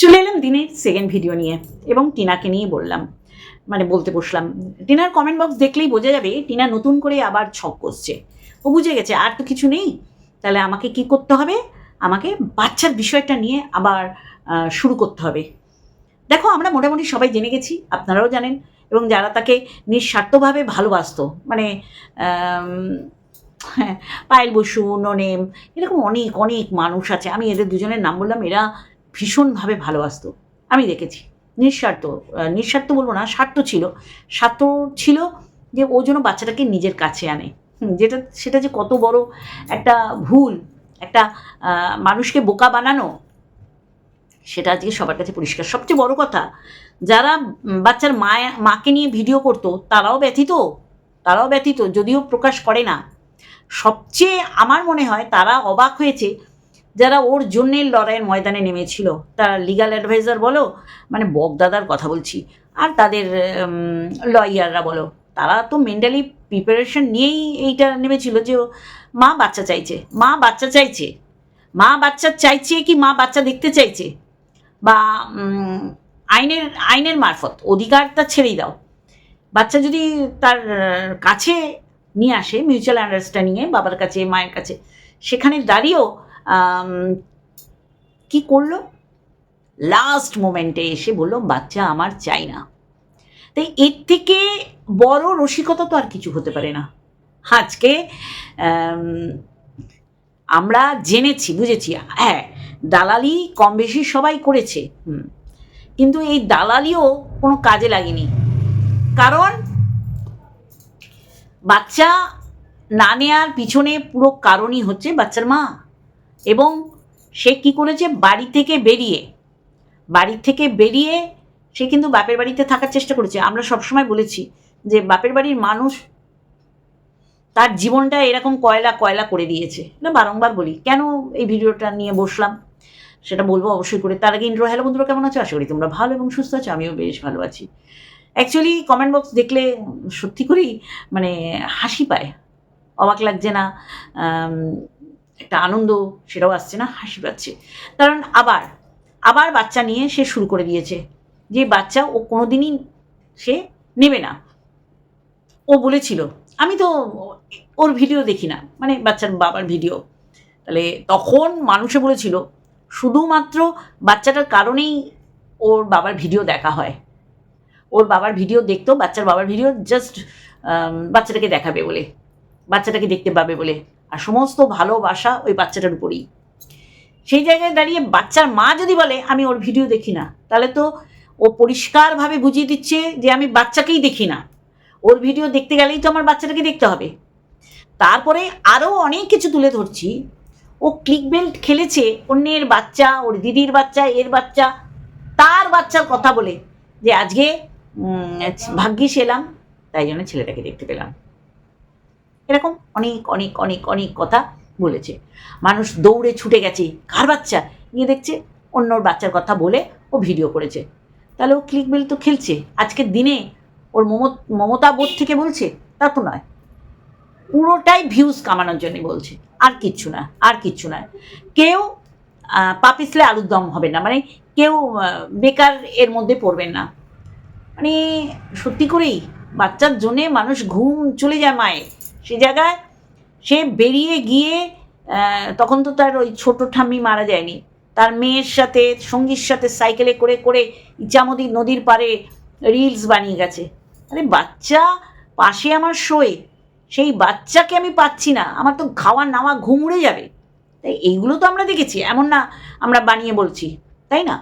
চলে এলাম দিনের সেকেন্ড ভিডিও নিয়ে, এবং টিনাকে নিয়ে বললাম মানে বলতে বসলাম, টিনার কমেন্ট বক্স দেখলেই বোঝা যাবে টিনা নতুন করে আবার ছক কষছে ও বুঝে গেছে, আর তো কিছু নেই। তাহলে আমাকে কি করতে হবে? আমাকে বাচ্চার বিষয়টা নিয়ে আবার শুরু করতে হবে। দেখো, আমরা মোটামুটি সবাই জেনে গেছি, আপনারাও জানেন, এবং যারা তাকে নিঃস্বার্থভাবে ভালোবাসতো মানে হ্যাঁ পায়েল বসু, ননেম, এরকম অনেক অনেক মানুষ আছে। আমি এদের দুজনের নাম বললাম, এরা ভীষণভাবে ভালোবাসত। আমি দেখেছি। নিঃস্বার্থ নিঃস্বার্থ বলব না, স্বার্থ ছিল। স্বার্থ ছিল যে ও যেন বাচ্চাটাকে নিজের কাছে আনে। যেটা, সেটা যে কত বড় একটা ভুল, একটা মানুষকে বোকা বানানো, সেটা আজকে সবার কাছে পরিষ্কার। সবচেয়ে বড় কথা, যারা বাচ্চার মায়া, মাকে নিয়ে ভিডিও করতো, তারাও ব্যথিত তারাও ব্যথিত, যদিও প্রকাশ করে না। সবচেয়ে আমার মনে হয় তারা অবাক হয়েছে যারা ওর জন্যে লড়াইয়ের ময়দানে নেমেছিল, তারা লিগাল অ্যাডভাইজার বলো মানে বকদাদার কথা বলছি, আর তাদের লয়াররা বলো, তারা তো মেন্টালি প্রিপারেশন নিয়েই এইটা নেমেছিল যে মা বাচ্চা চাইছে, মা বাচ্চা চাইছে, মা বাচ্চা চাইছে কি মা বাচ্চা দেখতে চাইছে? বা আইনের আইনের মারফত অধিকারটা ছেড়েই দাও। বাচ্চা যদি তার, কাছে নিয়ে আসে মিউচুয়াল আন্ডারস্ট্যান্ডিংয়ে বাবার কাছে, মায়ের কাছে, সেখানে দাঁড়িয়েও কি করল? লাস্ট মোমেন্টে এসে বলল, বাচ্চা আমার চাই না। তাই এর থেকে বড় রসিকতা তো আর কিছু হতে পারে না। আজকে আমরা জেনেছি, বুঝেছি হ্যাঁ দালালি কম বেশি সবাই করেছে, হুম, কিন্তু এই দালালিও কোনো কাজে লাগেনি। কারণ, বাচ্চা না নেওয়ার পিছনে পুরো কারণই হচ্ছে বাচ্চার মা। এবং সে কি করেছে? বাড়ি থেকে বেরিয়ে, বাড়ি থেকে বেরিয়ে সে কিন্তু বাপের বাড়িতে থাকার চেষ্টা করেছে। আমরা সবসময় বলেছি যে বাপের বাড়ির মানুষ তার জীবনটা এরকম কয়লা কয়লা করে দিয়েছে। না বারংবার বলি। কেন এই ভিডিওটা নিয়ে বসলাম? সেটা বলব অবশ্যই করে। তার আগে ইন্ট্রো হ্যালো বন্ধুরা, কেমন আছো? আশা করি তোমরা ভালো এবং সুস্থ আছো, আমিও বেশ ভালো আছি। অ্যাকচুয়ালি কমেন্ট বক্স দেখলে সত্যি করেই মানে হাসি পায়। অবাক লাগছে না একটা আনন্দ, সেটাও আসছে না, হাসি পাচ্ছে। কারণ আবার আবার বাচ্চা নিয়ে সে শুরু করে দিয়েছে। যে বাচ্চা ও কোনোদিনই সে নেবে না। ও বলেছিল, আমি তো ওর ভিডিও দেখি না। মানে বাচ্চার বাবার ভিডিও। তাহলে তখন মানুষে বলেছিল, শুধুমাত্র বাচ্চাটার কারণেই ওর বাবার ভিডিও দেখা হয়। ওর বাবার ভিডিও দেখতো বাচ্চার বাবার ভিডিও জাস্ট বাচ্চাটাকে দেখাবে বলে, বাচ্চাটাকে দেখতে পাবে বলে। আর সমস্ত ভালোবাসা ওই বাচ্চাটার উপরেই। সেই জায়গায় দাঁড়িয়ে বাচ্চার মা যদি বলে, আমি ওর ভিডিও দেখি না, তাহলে তো ও পরিষ্কারভাবে বুঝিয়ে দিচ্ছে যে, আমি বাচ্চাকেই দেখি না। ওর ভিডিও দেখতে গেলেই তো আমার বাচ্চাটাকে দেখতে হবে। তারপরে আরও অনেক কিছু তুলে ধরছি। ও ক্লিক বেল্ট খেলেছে অন্যের বাচ্চা, ওর দিদির বাচ্চা, এর বাচ্চা, তার বাচ্চার কথা বলে যে, আজকে ভাগ্যিস এলাম। তাই জন্য ছেলেটাকে দেখতে পেলাম। এরকম অনেক অনেক অনেক অনেক কথা বলেছে। মানুষ দৌড়ে ছুটে গেছে কার বাচ্চা? নিয়ে দেখছে অন্যর বাচ্চার কথা বলে ও ভিডিও করেছে। তাহলে ও ক্লিক বেল তো খেলছে। আজকের দিনে ওর মমত মমতা বোধ থেকে বলছে তা তো নয়। পুরোটাই ভিউজ কামানোর জন্য বলছে। আর কিচ্ছু না আর কিচ্ছু না। কেউ আহ, পা পিছলে আলুর দম হবে না। মানে কেউ বেকার এর মধ্যে পড়বেন না। মানে সত্যি করেই বাচ্চার জন্যে মানুষ ঘুম চলে যায় মায়ের। সে জায়গায় সে বেরিয়ে গিয়ে তখন তো তার ওই ছোট ঠাম্মি মারা যায়নি। তার মেয়ের সাথে, সঙ্গীর সাথে সাইকেলে করে করে ইচামতি নদীর পাড়ে রিলস বানিয়ে গেছে। আরে বাচ্চা, পাশে আমার শোয়ে। সেই বাচ্চাকে আমি পাচ্ছি না। আমার তো খাওয়া নাওয়া ঘুম উড়ে যাবে। তাই এইগুলো তো আমরা দেখেছি, এমন না আমরা বানিয়ে বলছি, তাই না?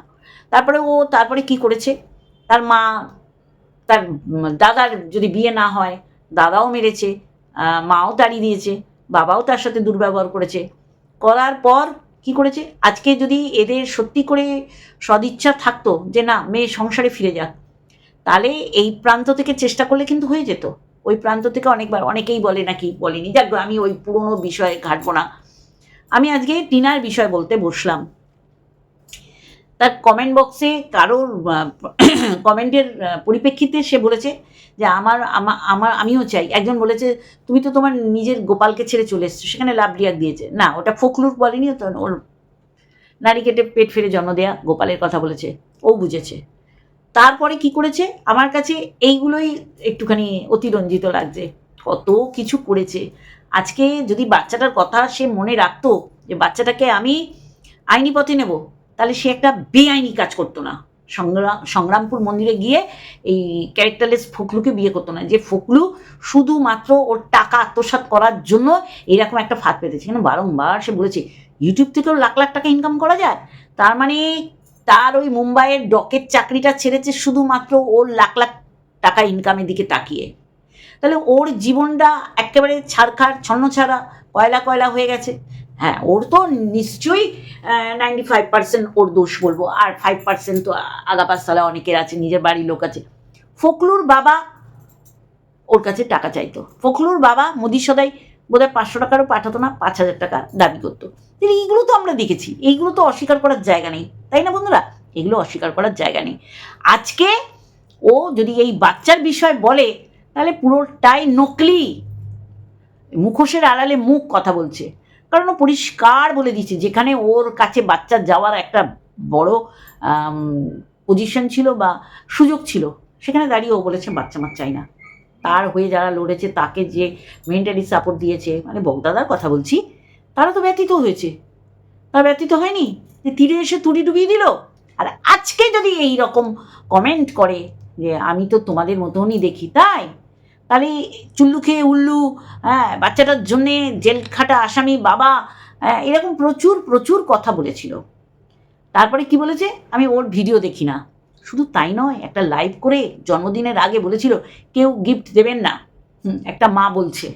তারপরে ও তারপরে কি করেছে? তার মা, তার দাদার যদি বিয়ে না হয়, দাদাও মেরেছে। মাও তাড়িয়ে দিয়েছে, বাবাও তার সাথে দুর্ব্যবহার করেছে। করার পর কি করেছে? আজকে যদি এদের সত্যি করে সদিচ্ছা থাকতো যে না, মেয়ে সংসারে ফিরে যাক, তাহলে এই প্রান্ত থেকে চেষ্টা করলে কিন্তু হয়ে যেত। ওই প্রান্ত থেকে অনেকবার, অনেকেই বলে নাকি, বলেনি, যাক আমি ওই পুরনো বিষয়ে ঘাটবো না। আমি আজকে টিনার বিষয় বলতে বসলাম। তার কমেন্ট বক্সে কারোর কমেন্টের পরিপ্রেক্ষিতে সে বলেছে যে আমার আমার, আমিও চাই। একজন বলেছে, তুমি তো তোমার নিজের গোপালকে ছেড়ে চলে এসছো, সেখানে লাভ রিয়াক দিয়েছে। না, ওটা ফোকলুর বলেনি তো ওর নারী কেটে পেট ফেরে জন্ম দেয়া গোপালের কথা বলেছে, ও বুঝেছে। তারপরে কি করেছে? আমার কাছে এইগুলোই একটুখানি অতিরঞ্জিত লাগছে। কত কিছু করেছে। আজকে যদি বাচ্চাটার কথা সে মনে রাখতো যে বাচ্চাটাকে আমি আইনি পথে নেব তাহলে সে একটা বেআইনি কাজ করতো না। সংগ্রাম সংগ্রামপুর মন্দিরে গিয়ে এই ক্যারেক্টারলেস ফকলুকে বিয়ে করতো না। যে ফকলু শুধুমাত্র ওর টাকা আত্মসাৎ করার জন্য এরকম একটা ফাঁদ পেতেছে। কেন বারংবার সে বলেছে ইউটিউব থেকেও লাখ লাখ টাকা ইনকাম করা যায়? তার মানে তার ওই মুম্বাইয়ের ডকের চাকরিটা ছেড়েছে শুধুমাত্র ওর লাখ লাখ টাকা ইনকামের দিকে তাকিয়ে। তাহলে ওর জীবনটা একেবারে ছাড়খাড়, ছন্ন ছাড়া, কয়লা কয়লা হয়ে গেছে। হ্যাঁ ওর তো নিশ্চয়ই নাইনটি ফাইভ পার্সেন্ট ওর দোষ বলব। আর ফাইভ পার্সেন্ট তো আগাপাশতলা অনেকের আছে, নিজের বাড়ির লোক আছে। ফকলুর বাবা ওর কাছে টাকা চাইতো। ফখলুর বাবা মোদি সদাই বোধহয় পাঁচশো টাকারও পাঠাতো না, পাঁচ হাজার টাকা দাবি করতো। এইগুলো তো আমরা দেখেছি, এইগুলো তো অস্বীকার করার জায়গা নেই। তাই না বন্ধুরা? এগুলো অস্বীকার করার জায়গা নেই। আজকে ও যদি এই বাচ্চার বিষয় বলে, তাহলে পুরোটাই নকলি। মুখোশের আড়ালে মুখ কথা বলছে। কারণ ও পরিষ্কার বলে দিচ্ছে যেখানে ওর কাছে বাচ্চা যাওয়ার একটা বড় পজিশন ছিল বা সুযোগ ছিল, সেখানে দাঁড়িয়ে ও বলেছে, বাচ্চা মার চাই না। তার হয়ে যারা লড়েছে, তাকে যে মেন্টালি সাপোর্ট দিয়েছে মানে বগদাদার কথা বলছি, তারা তো ব্যতীত হয়েছে। তার ব্যতীত হয়নি? যে তীরে এসে তুড়ি ডুবিয়ে দিল? আর আজকে যদি এই রকম কমেন্ট করে যে, আমি তো তোমাদের মতনই দেখি, তাই? তাহলে চুল্লু খেয়ে উল্লু হ্যাঁ বাচ্চাটার জন্যে জেল খাটা আসামি বাবা হ্যাঁ এরকম প্রচুর প্রচুর কথা বলেছিল। তারপরে কি বলেছে? আমি ওর ভিডিও দেখি না। শুধু তাই নয় একটা লাইভ করে জন্মদিনের আগে বলেছিল কেউ গিফট দেবেন না। হুম, একটা মা বলছে।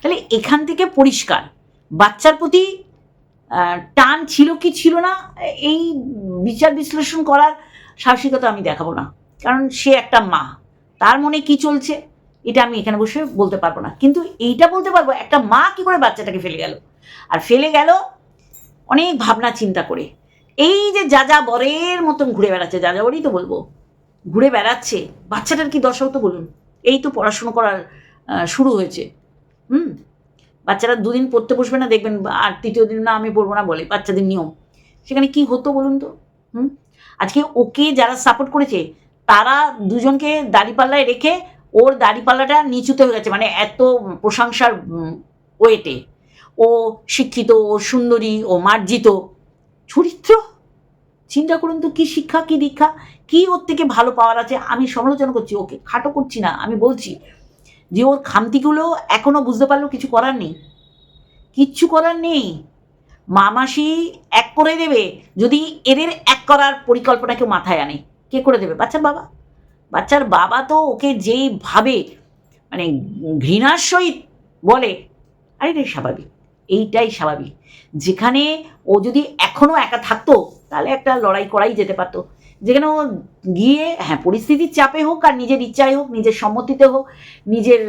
তাহলে এখান থেকে পরিষ্কার। বাচ্চার প্রতি টান ছিল কি ছিল না এই বিচার বিশ্লেষণ করার সাহসিকতা আমি দেখাবো না। কারণ সে একটা মা। তার মনে কি চলছে? এটা আমি এখানে বসে বলতে পারব না। কিন্তু এইটা বলতে পারব, একটা মা কি করে বাচ্চাটাকে ফেলে গেল? আর ফেলে গেল অনেক ভাবনা চিন্তা করে। এই যে যা যা বরের মতন ঘুরে বেড়াচ্ছে, যা যা বরেই তো বলব, ঘুরে বেড়াচ্ছে, বাচ্চাটার কি দশা তো বলুন। এই তো পড়াশুনো করার শুরু হয়েছে। হুম? বাচ্চারা দুদিন পড়তে বসবে না, দেখবেন আর তৃতীয় দিন না আমি পড়ব না বলে, বাচ্চাদের নিয়ম। সেখানে কি হতো বলুন তো? হুম? আজকে ওকে যারা সাপোর্ট করেছে, তারা দুজনকে দাড়িপাল্লায় রেখে ওর দাড়িপাল্লাটা নিচুতে হয়ে গেছে মানে এত প্রশংসার ওয়েটে ও শিক্ষিত, ও সুন্দরী, ও মার্জিত। চরিত্র? চিন্তা করুন তো, কি শিক্ষা, কি দীক্ষা? কি ওর থেকে ভালো পাওয়ার আছে? আমি সমালোচনা করছি, ওকে খাটো করছি না, আমি বলছি যে ওর খামতিগুলো এখনও বুঝতে পারলেও কিছু করার নেই। কিচ্ছু করার নেই। মামাসি এক করে দেবে, যদি এদের এক করার পরিকল্পনা কেউ মাথায় আনে, কে করে দেবে? বাচ্চার বাবা। বাচ্চার বাবা তো ওকে যেইভাবে মানে ঘৃণার সহিত বলে, আর এটাই স্বাভাবিক, এইটাই স্বাভাবিক। যেখানে ও যদি এখনও একা থাকতো, তাহলে একটা লড়াই করাই যেতে পারতো। যেখানে ও গিয়ে হ্যাঁ পরিস্থিতির চাপে হোক আর নিজের ইচ্ছায় হোক, নিজের সম্মতিতে হোক, নিজের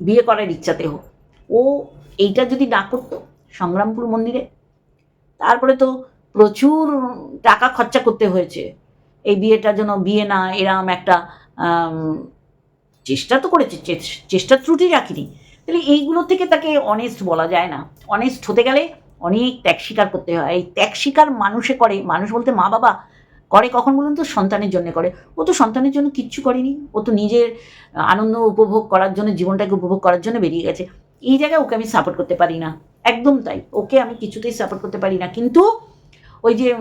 বিয়ে করার ইচ্ছাতে হোক, ও এইটা যদি না করতো, সংগ্রামপুর মন্দিরে, তারপরে তো প্রচুর টাকা খরচা করতে হয়েছে। এই বিয়েটার যেন বিয়ে না এরম একটা চেষ্টা তো করেছে চে- চেষ্টার ত্রুটি রাখিনি। তাহলে এইগুলো থেকে তাকে অনেস্ট বলা যায় না। অনেস্ট হতে গেলে অনেক ত্যাগ স্বীকার করতে হয়। এই ত্যাগ স্বীকার মানুষে করে। মানুষ বলতে মা বাবা করে কখন বলুন তো? সন্তানের জন্য করে। ও তো সন্তানের জন্য কিচ্ছু করেনি। ও তো নিজের আনন্দ উপভোগ করার জন্য, জীবনটাকে উপভোগ করার জন্য বেরিয়ে গেছে। এই জায়গায় ওকে আমি সাপোর্ট করতে পারি না। একদম তাই। ওকে আমি কিছুতেই সাপোর্ট করতে পারি না। কিন্তু ওই যে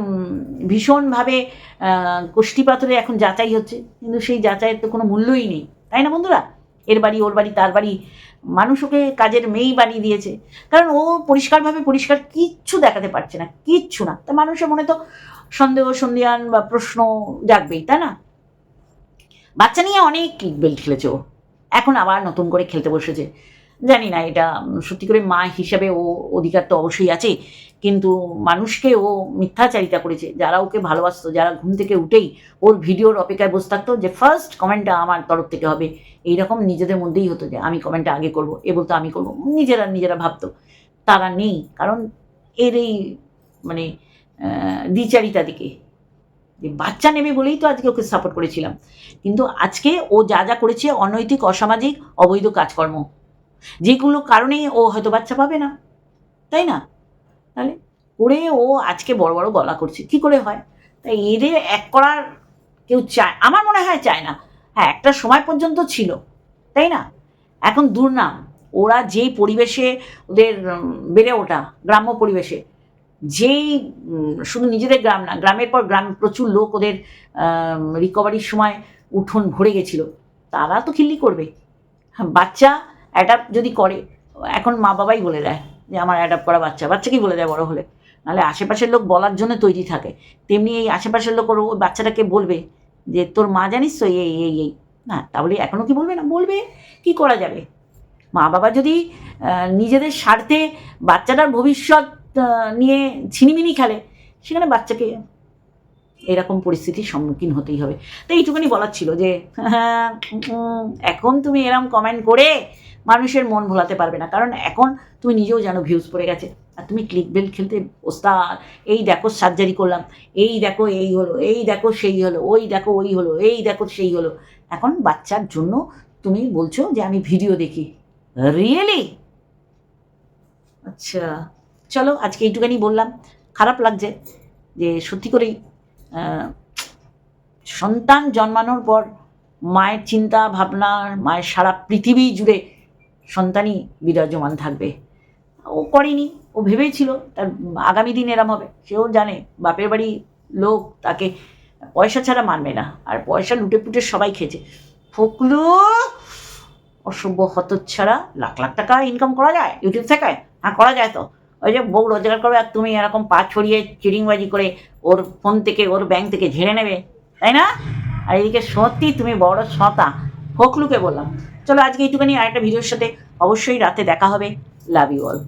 ভীষণভাবে আহ, কোষ্ঠী পাথরে এখন যাচাই হচ্ছে। কিন্তু সেই যাচাইয়ের তো কোনো মূল্যই নেই। তাই না বন্ধুরা? এর বাড়ি ওর বাড়ি তার বাড়ি। মানুষ ওকে কাজের মেয়েই বানিয়ে দিয়েছে। কারণ ও পরিষ্কারভাবে পরিষ্কার কিচ্ছু দেখাতে পারছে না কিচ্ছু না। তা মানুষের মনে তো সন্দেহ সন্ধিয়ান বা প্রশ্ন জাগবেই তাই না? বাচ্চা নিয়ে অনেক বেল্ট খেলেছে ও। এখন আবার নতুন করে খেলতে বসেছে। জানি না, এটা সত্যি করে মা হিসাবে ও অধিকার তো অবশ্যই আছে, কিন্তু মানুষকে ও মিথ্যাচারিতা করেছে। যারা ওকে ভালোবাসতো, যারা ঘুম থেকে উঠেই ওর ভিডিওর অপেক্ষায় বসে থাকতো যে ফার্স্ট কমেন্টটা আমার তরফ থেকে হবে। এইরকম নিজেদের মধ্যেই হতো যে, আমি কমেন্টটা আগে করব। এ বলতো, আমি করব। নিজেরা নিজেরা ভাবতো। তারা নেই, কারণ এর এই মানে দ্বিচারিতা দিকে। যে, বাচ্চা নেবে বলেই তো আজকে ওকে সাপোর্ট করেছিলাম। কিন্তু আজকে ও যা যা করেছে, অনৈতিক, অসামাজিক, অবৈধ কাজকর্ম। যেগুলো কারণেই ও হয়তো বাচ্চা পাবে না, তাই না? তাহলে করে ও আজকে বড় বড় গলা করছে, কি করে হয়? তাই এদের এক করার কেউ চায়, আমার মনে হয় চায় না। হ্যাঁ একটা সময় পর্যন্ত ছিল, তাই না? এখন দুর্নাম, ওরা যেই পরিবেশে ওদের বেড়ে ওঠা, গ্রাম্য পরিবেশে, যেই শুধু নিজেদের গ্রাম না, গ্রামের পর গ্রাম প্রচুর লোক ওদের রিকভারির সময় উঠোন ভরে গেছিল, তারা তো খিল্লি করবে। বাচ্চা অ্যাডাপ্ট যদি করে এখন মা বাবাই বলে দেয় যে আমার অ্যাডাপ্ট করা বাচ্চা বাচ্চাকেই বলে দেয় বড় হলে। নাহলে আশেপাশের লোক বলার জন্য তৈরি থাকে। তেমনি এই আশেপাশের লোক ওর বাচ্চাটাকে বলবে যে তোর মা জানিস তো এই এই এই। না তাহলে এখনও কি বলবে না? বলবে। কি করা যাবে? মা বাবা যদি নিজেদের স্বার্থে বাচ্চাটার ভবিষ্যৎ নিয়ে ছিনিমিনি খেলে সেখানে বাচ্চাকে এরকম পরিস্থিতির সম্মুখীন হতেই হবে। তো এইটুকুনি বলার ছিল যে হ্যাঁ, এখন তুমি এরম কমেন্ট করে মানুষের মন ভোলাতে পারবে না। কারণ এখন তুমি নিজেও জানো ভিউজ পড়ে গেছে। আর তুমি ক্লিক বেল খেলতে ওস্তাদ, এই দেখো সার্জারি করলাম, এই দেখো এই হলো, এই দেখো সেই হলো, ওই দেখো ওই হলো, এই দেখো সেই হলো। এখন বাচ্চার জন্য তুমি বলছো যে আমি ভিডিও দেখি। রিয়েলি আচ্ছা চলো আজকে এইটুখানি বললাম। খারাপ লাগছে যে সত্যি করেই সন্তান জন্মানোর পর মায়ের চিন্তা ভাবনা মায়ের সারা পৃথিবী জুড়ে সন্তানই বিরাজমান থাকবে। ও করেনি, ও ভেবেছিল তার আগামী দিন এরম হবে। সেও জানে, বাপের বাড়ি লোক, তাকে পয়সা ছাড়া মানবে না। আর পয়সা লুটে পুটে সবাই খেয়েছে। ফকলু, অসভ্য হতচ্ছাড়া লাখ লাখ টাকা ইনকাম করা যায় ইউটিউব থেকে? হ্যাঁ করা যায় তো। ওই যে বউ রোজগার করবে আর তুমি এরকম পা ছড়িয়ে চিরিংবাজি করে ওর ফোন থেকে, ওর ব্যাংক থেকে ঝেড়ে নেবে, তাই না? আর এদিকে সত্যি তুমি বড় সতা। ফকলুকে বললাম চলো আজকে এইটুখানি আরেকটা ভিডিওর সাথে অবশ্যই রাতে দেখা হবে। Love you all